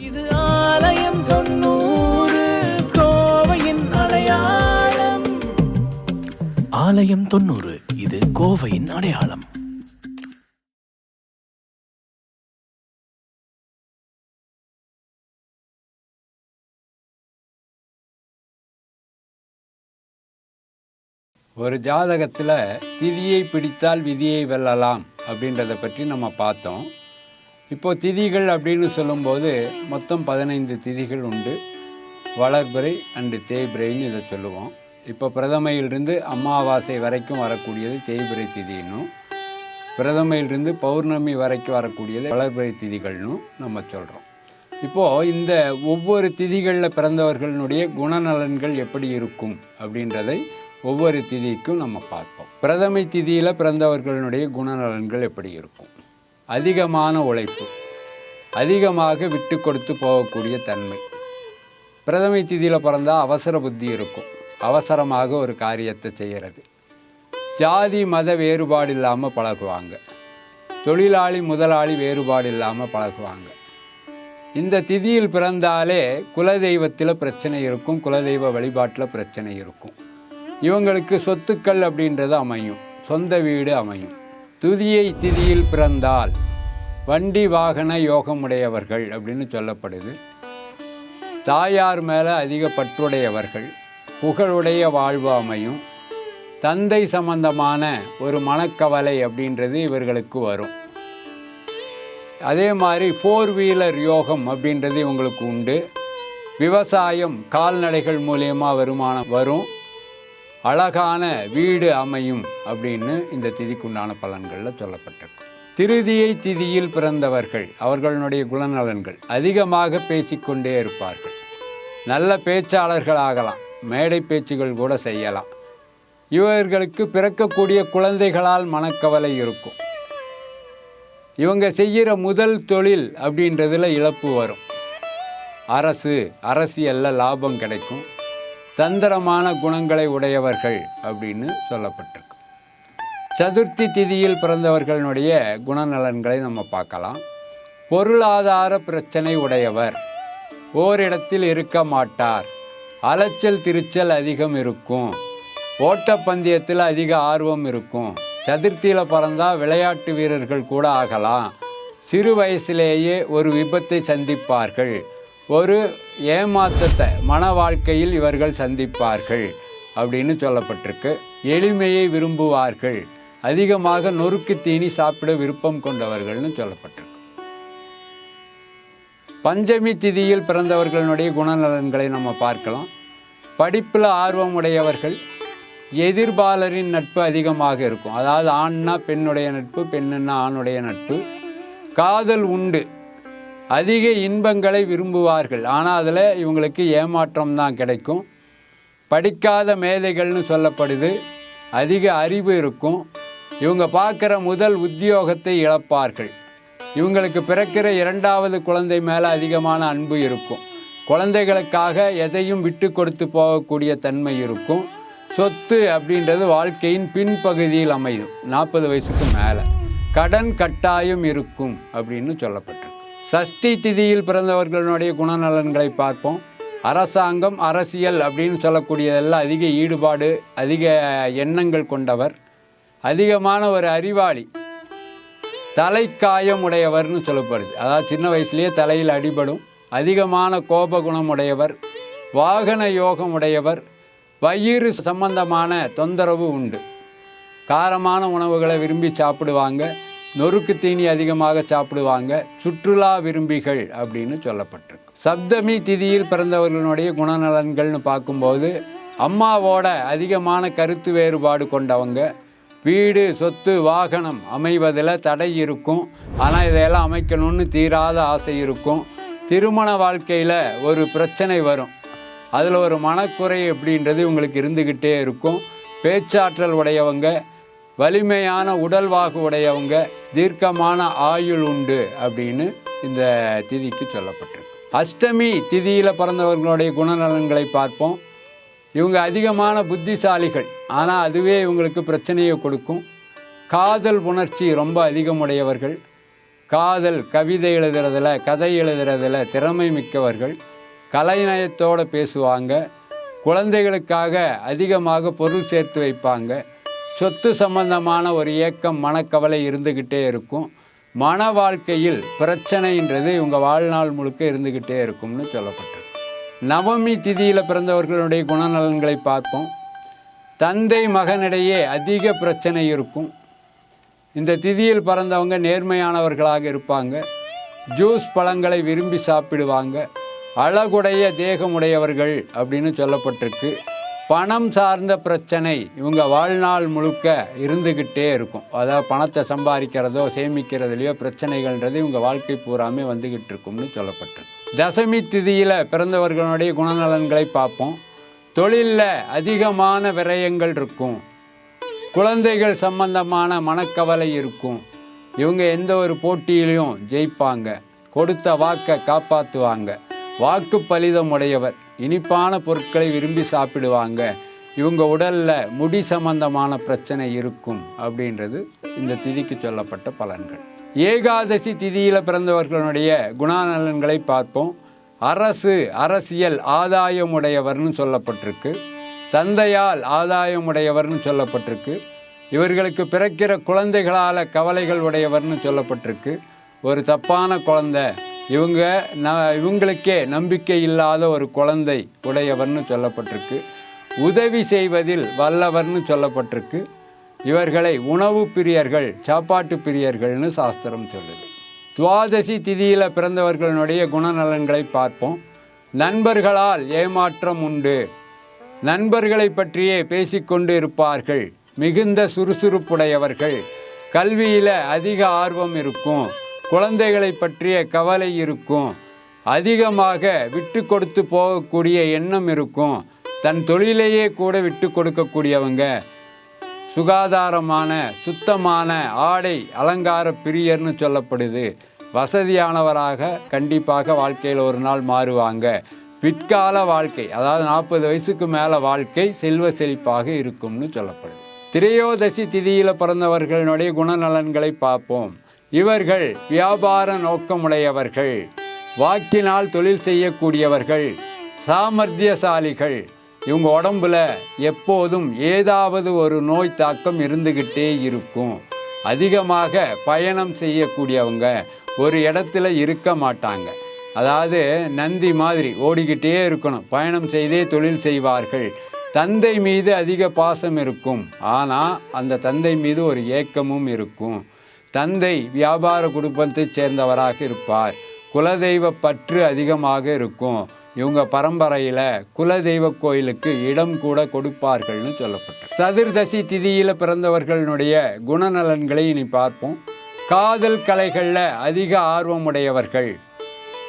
இது ஆலயம் தொண்ணூறு கோவையின் அடையாளம். ஆலயம் தொண்ணூறு இது கோவையின் அடையாளம். ஒரு ஜாதகத்தில் திதியை பிடித்தால் விதியை வெல்லலாம் அப்படின்றத பற்றி நம்ம பார்த்தோம். இப்போது திதிகள் அப்படின்னு சொல்லும்போது மொத்தம் பதினைந்து திதிகள் உண்டு. வளர்பிறை அண்டு தேய்பிரைன்னு இதை சொல்லுவோம். இப்போ பிரதமையிலிருந்து அமாவாசை வரைக்கும் வரக்கூடியது தேய்பிரை திதின்னும் பிரதமையிலிருந்து பௌர்ணமி வரைக்கும் வரக்கூடியது வளர்பிறை திதிகள்னும் நம்ம சொல்கிறோம் இப்போது இந்த ஒவ்வொரு திதிகளில் பிறந்தவர்களுடைய குணநலன்கள் எப்படி இருக்கும் அப்படின்றதை ஒவ்வொரு திதிக்கும் நம்ம பார்ப்போம். பிரதமை திதியில் பிறந்தவர்களுடைய குணநலன்கள் எப்படி இருக்கும்? அதிகமான உழைப்பு அதிகமாக விட்டு கொடுத்து போகக்கூடிய தன்மை. பிரதமை திதியில் பிறந்தால் அவசர புத்தி இருக்கும். அவசரமாக ஒரு காரியத்தை செய்கிறது ஜாதி மத வேறுபாடு இல்லாமல் பழகுவாங்க. தொழிலாளி முதலாளி வேறுபாடு இல்லாமல் பழகுவாங்க. இந்த திதியில் பிறந்தாலே குலதெய்வத்தில் பிரச்சனை இருக்கும் குலதெய்வ வழிபாட்டில் பிரச்சனை இருக்கும். இவங்களுக்கு சொத்துக்கள் அப்படின்றது அமையும் சொந்த வீடு அமையும். துதியை திதியில் பிறந்தால் வண்டி வாகன யோகமுடையவர்கள் அப்படின்னு சொல்லப்படுது. தாயார் மேலே அதிக பற்றுடையவர்கள் புகழுடைய வாழ்வு அமையும் தந்தை சம்பந்தமான ஒரு மனக்கவலை அப்படின்றது இவர்களுக்கு வரும். அதே மாதிரி ஃபோர் வீலர் யோகம் அப்படின்றது இவங்களுக்கு உண்டு. விவசாயம் கால்நடைகள் மூலயமா வருமானம் வரும். அழகான வீடு அமையும் அப்படின்னு இந்த திதிக்குண்டான பலன்களில் சொல்லப்பட்டிருக்கு. திருதியை திதியில் பிறந்தவர்கள் அவர்களுடைய குணநலன்கள் அதிகமாக பேசிக்கொண்டே இருப்பார்கள். நல்ல பேச்சாளர்கள் ஆகலாம் மேடை பேச்சுகள் கூட செய்யலாம். இவர்களுக்கு பிறக்கக்கூடிய குழந்தைகளால் மனக்கவலை இருக்கும். இவங்க செய்கிற முதல் தொழில் அப்படின்றதுல இழப்பு வரும். அரசு அரசியலில் லாபம் கிடைக்கும். தந்திரமான குணங்களை உடையவர்கள் அப்படின்னு சொல்லப்பட்டிருக்கு. சதுர்த்தி திதியில் பிறந்தவர்களுடைய குணநலன்களை நம்ம பார்க்கலாம். பொருளாதார பிரச்சனை உடையவர். ஓரிடத்தில் இருக்க மாட்டார். அலைச்சல் திருச்சல் அதிகம் இருக்கும். ஓட்டப்பந்தயத்தில் அதிக ஆர்வம் இருக்கும். சதுர்த்தியில் பிறந்தால் விளையாட்டு வீரர்கள் கூட ஆகலாம். சிறு வயசிலேயே ஒரு விபத்தை சந்திப்பார்கள். ஒரு ஏமாற்றத்தை மன வாழ்க்கையில் இவர்கள் சந்திப்பார்கள் அப்படின்னு சொல்லப்பட்டிருக்கு. எளிமையை விரும்புவார்கள். அதிகமாக நொறுக்கு தீனி சாப்பிட விருப்பம் கொண்டவர்கள்னு சொல்லப்பட்டிருக்கு. பஞ்சமி திதியில் பிறந்தவர்களுடைய குணநலன்களை நம்ம பார்க்கலாம். படிப்பில் ஆர்வம் உடையவர்கள் எதிர்பாலரின் நட்பு அதிகமாக இருக்கும். அதாவது ஆண்னா பெண்ணுடைய நட்பு பெண்ணுன்னா ஆணுடைய நட்பு. காதல் உண்டு. அதிக இன்பங்களை விரும்புவார்கள். ஆனால் அதில் இவங்களுக்கு ஏமாற்றம் தான் கிடைக்கும். படிக்காத மேதைகள்னு சொல்லப்படுது. அதிக அறிவு இருக்கும். இவங்க பார்க்குற முதல் உத்தியோகத்தை இழப்பார்கள். இவங்களுக்கு பிறக்கிற இரண்டாவது குழந்தை மேலே அதிகமான அன்பு இருக்கும். குழந்தைகளுக்காக எதையும் விட்டு கொடுத்து போகக்கூடிய தன்மை இருக்கும். சொத்து அப்படின்றது வாழ்க்கையின் பின்பகுதியில் அமையும். நாற்பது வயசுக்கு மேலே. கடன் கட்டாயம் இருக்கும் அப்படின்னு சொல்லப்படும். சஷ்டி திதியில் பிறந்தவர்களுடைய குணநலன்களை பார்ப்போம். அரசாங்கம் அரசியல் அப்படின்னு சொல்லக்கூடியதெல்லாம் அதிக ஈடுபாடு அதிக எண்ணங்கள் கொண்டவர். அதிகமான ஒரு அறிவாளி. தலைக்காயம் உடையவர்னு சொல்லப்படுது. அதாவது சின்ன வயசுலேயே தலையில் அடிபடும். அதிகமான கோப குணம் உடையவர். வாகன யோகம் உடையவர். வயிறு சம்பந்தமான தொந்தரவு உண்டு. காரமான உணவுகளை விரும்பி சாப்பிடுவாங்க. நொறுக்கு தீனி அதிகமாக சாப்பிடுவாங்க சுற்றுலா விரும்பிகள் அப்படின்னு சொல்லப்பட்டிருக்கு. சப்தமி திதியில் பிறந்தவர்களுடைய குணநலன்கள்னு பார்க்கும்போது அம்மாவோட அதிகமான கருத்து வேறுபாடு கொண்டவங்க வீடு சொத்து வாகனம் அமைவதில் தடை இருக்கும். ஆனால் இதையெல்லாம் அமைக்கணும்னு தீராத ஆசை இருக்கும். திருமண வாழ்க்கையில் ஒரு பிரச்சனை வரும். அதில் ஒரு மனக்குறை அப்படின்றது உங்களுக்கு இருந்துக்கிட்டே இருக்கும். பேச்சாற்றல் உடையவங்க வலிமையான உடல்வாகு உடையவங்க தீர்க்கமான ஆயுள் உண்டு அப்படின்னு இந்த திதிக்கு சொல்லப்பட்டிருக்கு. அஷ்டமி திதியில் பிறந்தவர்களுடைய குணநலன்களை பார்ப்போம். இவங்க அதிகமான புத்திசாலிகள். ஆனால் அதுவே இவங்களுக்கு பிரச்சனையை கொடுக்கும். காதல் உணர்ச்சி ரொம்ப அதிகமுடையவர்கள். காதல் கவிதை எழுதுறதில் கதை எழுதுறதில் திறமை மிக்கவர்கள். கலைநயத்தோடு பேசுவாங்க. குழந்தைகளுக்காக அதிகமாக பொருள் சேர்த்து வைப்பாங்க. சொத்து சம்பந்தமான ஒரு ஏக்கம் மனக்கவலை இருந்துக்கிட்டே இருக்கும். மன வாழ்க்கையில் பிரச்சனைன்றது இவங்க வாழ்நாள் முழுக்க இருந்துக்கிட்டே இருக்கும்னு சொல்லப்பட்டிருக்கு நவமி திதியில் பிறந்தவர்களுடைய குணநலன்களை பார்ப்போம். தந்தை மகனிடையே அதிக பிரச்சனை இருக்கும். இந்த திதியில் பிறந்தவங்க நேர்மையானவர்களாக இருப்பாங்க. ஜூஸ் பழங்களை விரும்பி சாப்பிடுவாங்க. அழகுடைய தேகமுடையவர்கள் அப்படின்னு சொல்லப்பட்டிருக்கு. பணம் சார்ந்த பிரச்சனை இவங்க வாழ்நாள் முழுக்க இருந்துக்கிட்டே இருக்கும். அதாவது பணத்தை சம்பாதிக்கிறதோ சேமிக்கிறதுலையோ பிரச்சனைகள்ன்றது இவங்க வாழ்க்கை பூராமே வந்துக்கிட்டு இருக்கும்னு சொல்லப்பட்டிருக்கு தசமி திதியில் பிறந்தவர்களுடைய குணநலன்களை பார்ப்போம். தொழிலில் அதிகமான விரயங்கள் இருக்கும். குழந்தைகள் சம்பந்தமான மனக்கவலை இருக்கும். இவங்க எந்த ஒரு போட்டியிலையும் ஜெயிப்பாங்க. கொடுத்த வாக்கை காப்பாற்றுவாங்க வாக்கு பலிதம் உடையவர். இனிப்பான பொருட்களை விரும்பி சாப்பிடுவாங்க. இவங்க உடலில் முடி சம்பந்தமான பிரச்சனை இருக்கும் அப்படின்றது இந்த திதிக்கு சொல்லப்பட்ட பலன்கள். ஏகாதசி திதியில் பிறந்தவர்களுடைய குணநலன்களை பார்ப்போம். அரசு அரசியல் ஆதாயமுடையவர்னு சொல்லப்பட்டிருக்கு. தந்தையால் ஆதாயமுடையவர்னு சொல்லப்பட்டிருக்கு. இவர்களுக்கு பிறக்கிற குழந்தைகளால் கவலைகள் உடையவர்னு சொல்லப்பட்டிருக்கு. ஒரு தப்பான குழந்தை இவங்க ந இவங்களுக்கே நம்பிக்கை இல்லாத ஒரு குழந்தை உடையவர்னு சொல்லப்பட்டிருக்கு. உதவி செய்வதில் வல்லவர்னு சொல்லப்பட்டிருக்கு. இவர்களை உணவு பிரியர்கள் சாப்பாட்டு பிரியர்கள்னு சாஸ்திரம் சொல்லுது. துவாதசி திதியில் பிறந்தவர்களுடைய குணநலன்களை பார்ப்போம். நண்பர்களால் ஏமாற்றம் உண்டு. நண்பர்களை பற்றியே பேசிக்கொண்டு இருப்பார்கள். மிகுந்த சுறுசுறுப்புடையவர்கள். கல்வியில் அதிக ஆர்வம் இருக்கும். குழந்தைகளை பற்றிய கவலை இருக்கும். அதிகமாக விட்டு கொடுத்து போகக்கூடிய எண்ணம் இருக்கும். தன் தொழிலையே கூட விட்டு கொடுக்கக்கூடியவங்க. சுகாதாரமான சுத்தமான ஆடை அலங்கார பிரியர்னு சொல்லப்படுது. வசதியானவராக கண்டிப்பாக வாழ்க்கையில் ஒரு நாள் மாறுவாங்க. பிற்கால வாழ்க்கை அதாவது நாற்பது வயசுக்கு மேலே வாழ்க்கை செல்வ செழிப்பாக இருக்கும்னு சொல்லப்படுது. திரையோதசி திதியில் பிறந்தவர்களுடைய குணநலன்களை பார்ப்போம். இவர்கள் வியாபார நோக்கமுடையவர்கள் வாக்கினால் தொழில் செய்யக்கூடியவர்கள் சாமர்த்தியசாலிகள். இவங்க உடம்புல எப்போதும் ஏதாவது ஒரு நோய் தாக்கம் இருந்துக்கிட்டே இருக்கும். அதிகமாக பயணம் செய்யக்கூடியவங்க ஒரு இடத்துல இருக்க மாட்டாங்க. அதாவது நந்தி மாதிரி ஓடிக்கிட்டே இருக்கணும். பயணம் செய்தே தொழில் செய்வார்கள். தந்தை மீது அதிக பாசம் இருக்கும். ஆனால் அந்த தந்தை மீது ஒரு ஏக்கமும் இருக்கும். தந்தை வியாபார குடும்பத்தைச் சேர்ந்தவராக இருப்பார். குலதெய்வ பற்று அதிகமாக இருக்கும். இவங்க பரம்பரையில் குலதெய்வ கோயிலுக்கு இடம் கூட கொடுப்பார்கள்னு சொல்லப்பட்டது. சதுர்தசி திதியில் பிறந்தவர்களுடைய குணநலன்களை இனி பார்ப்போம். காதல் கலைகளில் அதிக ஆர்வமுடையவர்கள்.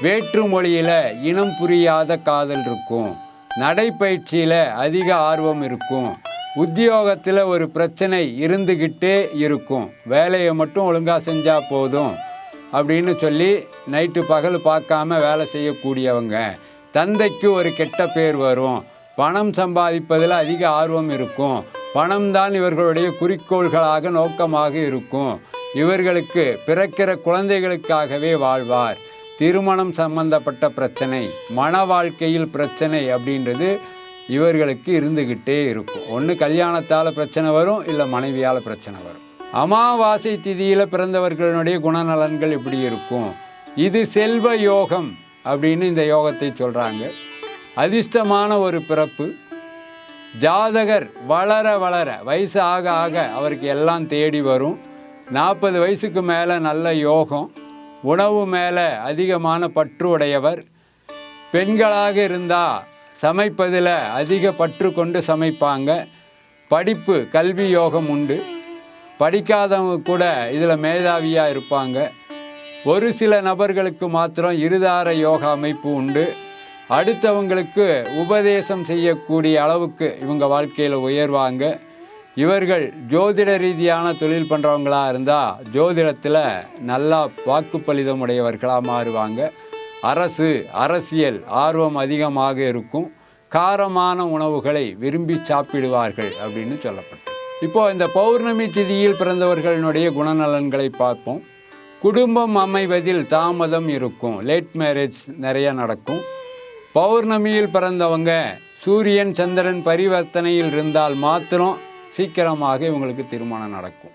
வேற்று மொழியில் இனம் புரியாத காதல் இருக்கும். நடைப்பயிற்சியில் அதிக ஆர்வம் இருக்கும். உத்தியோகத்தில் ஒரு பிரச்சனை இருந்துக்கிட்டே இருக்கும். வேலையை மட்டும் ஒழுங்காக செஞ்சால் போதும் அப்படின்னு சொல்லி நைட்டு பகல் பார்க்காம வேலை செய்யக்கூடியவங்க. தந்தைக்கு ஒரு கெட்ட பேர் வரும். பணம் சம்பாதிப்பதில் அதிக ஆர்வம் இருக்கும். பணம் தான் இவர்களுடைய குறிக்கோள்களாக நோக்கமாக இருக்கும். இவர்களுக்கு பிறக்கிற குழந்தைகளுக்காகவே வாழ்வார். திருமணம் சம்பந்தப்பட்ட பிரச்சனை மன வாழ்க்கையில் பிரச்சனை அப்படின்றது இவர்களுக்கு இருந்துக்கிட்டே இருக்கும். ஒன்று கல்யாணத்தால் பிரச்சனை வரும் இல்லை மனைவியால் பிரச்சனை வரும். அமாவாசை திதியில் பிறந்தவர்களுடைய குணநலன்கள் இப்படி இருக்கும். இது செல்வ யோகம் அப்படின்னு இந்த யோகத்தை சொல்கிறாங்க அதிர்ஷ்டமான ஒரு பிறப்பு. ஜாதகர் வளர வளர வயசு ஆக ஆக அவருக்கு எல்லாம் தேடி வரும். நாற்பது வயசுக்கு மேலே நல்ல யோகம். உணவு மேலே அதிகமான பற்று உடையவர். பெண்களாக இருந்தால் சமைப்பதில் அதிக பற்று கொண்டு சமைப்பாங்க. படிப்பு கல்வி யோகம் உண்டு. படிக்காதவங்க கூட இதில் மேதாவியாக இருப்பாங்க. ஒரு சில நபர்களுக்கு மாத்திரம் இருதார யோகா அமைப்பு உண்டு. அடுத்தவங்களுக்கு உபதேசம் செய்யக்கூடிய அளவுக்கு இவங்க வாழ்க்கையில் உயர்வாங்க. இவர்கள் ஜோதிட ரீதியான தொழில் பண்ணுறவங்களா இருந்தால் ஜோதிடத்தில் நல்லா வாக்குப்பளிதம் உடையவர்களாக மாறுவாங்க. அரசு அரசியல் ஆர்வம் அதிகமாக இருக்கும். காரமான உணவுகளை விரும்பி சாப்பிடுவார்கள் அப்படின்னு சொல்லப்பட்டது. இப்போ இந்த பௌர்ணமி திதியில் பிறந்தவர்களுடைய குணநலன்களை பார்ப்போம். குடும்பம் அமைவதில் தாமதம் இருக்கும். லேட் மேரேஜ் நிறைய நடக்கும். பௌர்ணமியில் பிறந்தவங்க சூரியன் சந்திரன் பரிவர்த்தனையில் இருந்தால் மாத்திரம் சீக்கிரமாக இவங்களுக்கு திருமணம் நடக்கும்.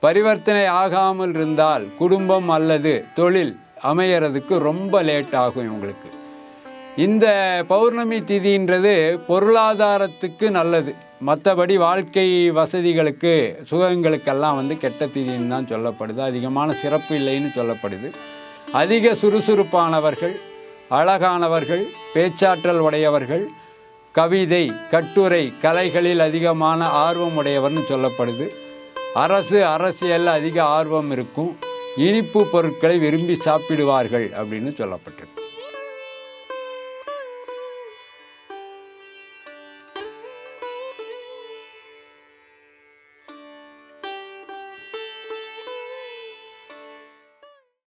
பரிவர்த்தனை ஆகாமல் இருந்தால் குடும்பம் அல்லது தொழில் அமையறதுக்கு ரொம்ப லேட் ஆகும் இவங்களுக்கு. இந்த பௌர்ணமி திதின்றது பொருளாதாரத்துக்கு நல்லது. மற்றபடி வாழ்க்கை வசதிகளுக்கு சுகங்களுக்கெல்லாம் வந்து கெட்ட திதின்னு தான் சொல்லப்படுது. அதிகமான சிறப்பு இல்லைன்னு சொல்லப்படுது. அதிக சுறுசுறுப்பானவர்கள் அழகானவர்கள் பேச்சாற்றல் உடையவர்கள் கவிதை கட்டுரை கலைகளில் அதிகமான ஆர்வம் உடையவர்னு சொல்லப்படுது. அரசு அரசியலில் அதிக ஆர்வம் இருக்கும். இனிப்பு பொருட்களை விரும்பி சாப்பிடுவார்கள் அப்படின்னு சொல்லப்பட்டிருக்கு.